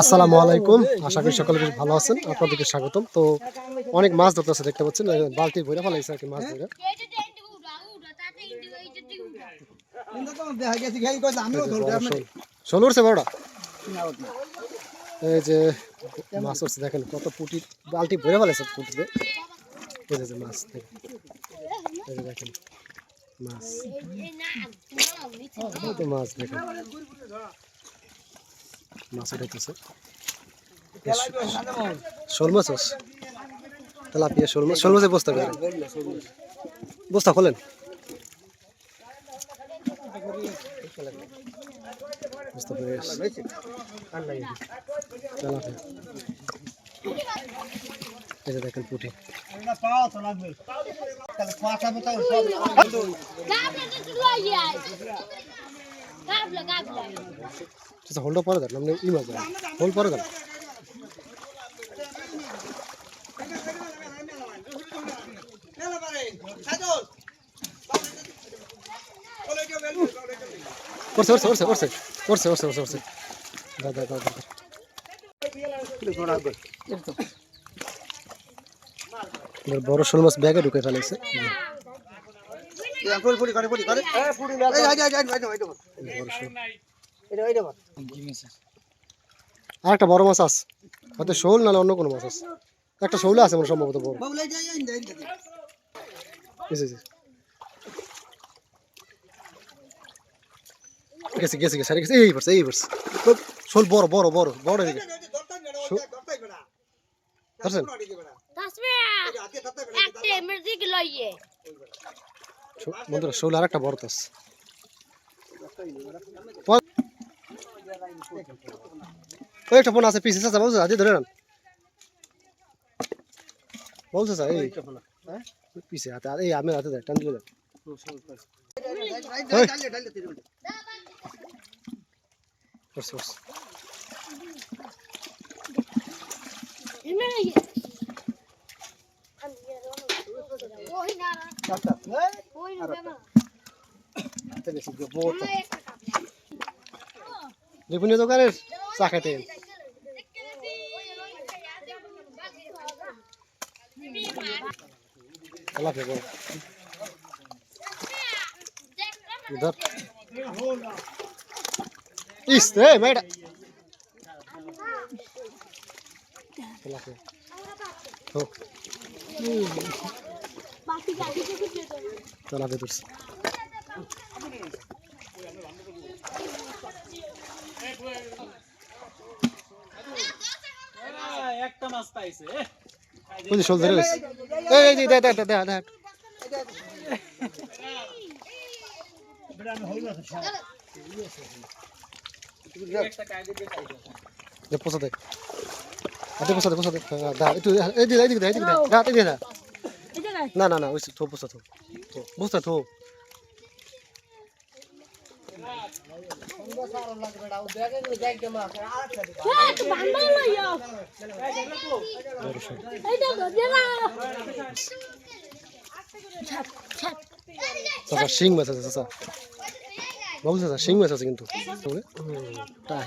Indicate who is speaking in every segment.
Speaker 1: আসসালামু আলাইকুম। আশা করি সকলে বেশ ভালো আছেন। আপনাদেরকে স্বাগতম। তো অনেক মাছ ধরতেছে দেখতে পাচ্ছেন। বালতি ভরে ফেলাইছে আর কি মাছ ধরে। ষোলো উঠছে বড়টা এই যে মাছ উঠছে দেখেন কত পুটি, বালতি ভরে ফেলাইছে পুটিতে। এই যে মাছ এই দেখেন মাছ। মাছ, দেখেন। মাছ উঠাইতেছে শোল মাছ হচ্ছে তেলাপিয়া শোল মাছ শোল মাছের বস্তা করে বস্তা খোলেন? বস্তা করে তেলাপিয়া। এই দেখেন পুটি। আচ্ছা হোলটা পরে আপনি ই মাছ দেন হোল পরে দেন। করছে করছে করছে করছে করছে করছে বড় শোল মাছ ব্যাগে ঢুকে ফেলেছে। আরেকটা একটা বড় মাছ আস হয়তো শোল নাহলে অন্য কোনো মাছ আস একটা শোল আছে মানে সম্ভবত বড় গেছে গেছে গেছে গেছে এই এই শোল বড় বড় বড় বড় এদিকে ধরছেন বন্ধুরা, শোল আর একটা বড় তাস একটা ফোন আছে, পিসে চাচা বলছে আজ ধরে নেন বলছে, স্যার, এই? পিসে হাতে, এই আমি হাতে দেয় টান দিলে দেয় ওই। রিপুনি দোকানের চা খেতে उधर इस ते बैठ चला के हो চালাতে ধরছি
Speaker 2: একটা মাছ পাইছে
Speaker 1: বুঝি সোল ধরে এই এই দেখ দেখ দেখ
Speaker 2: দেখ পোষাতে পোষাতে পোষাতে
Speaker 1: দা একটু এই দিদা এই দিকে দা এই দিকে দা দা এই দিকে দা না না না ওই থো পোষা থো পোষা থো। চাচা শিং মাছ আছে চাচা। বাবু চাচা শিং মাছ আছে কিন্তু। তাই।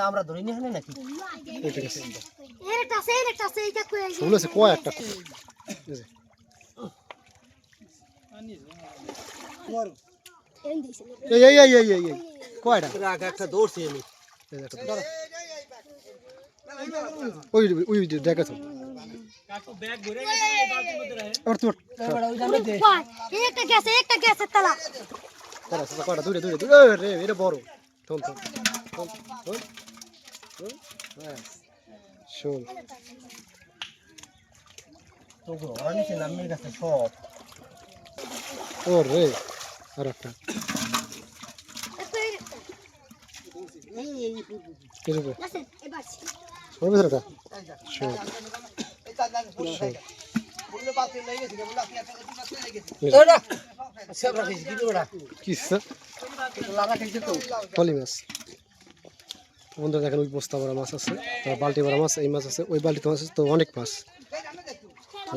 Speaker 3: আমরা ধরি নি নাকি
Speaker 1: কয়েকটা একটা
Speaker 3: দৌড়ছি আমি
Speaker 1: ওই
Speaker 4: একটা গ্যাস একটা গ্যাসের তালা
Speaker 1: কয়টা সেটা কয়টা দূরে দূরে দূরে রে এটা বড় থম থম থম থম শোন ও রে আর একটা মাছ। বন্ধুরা দেখেন ওই বস্তা ভরা মাছ আছে তার বালতি ভরা মাছ এই মাছ আছে ওই বালতিতে মাছ আছে তো অনেক মাছ। তো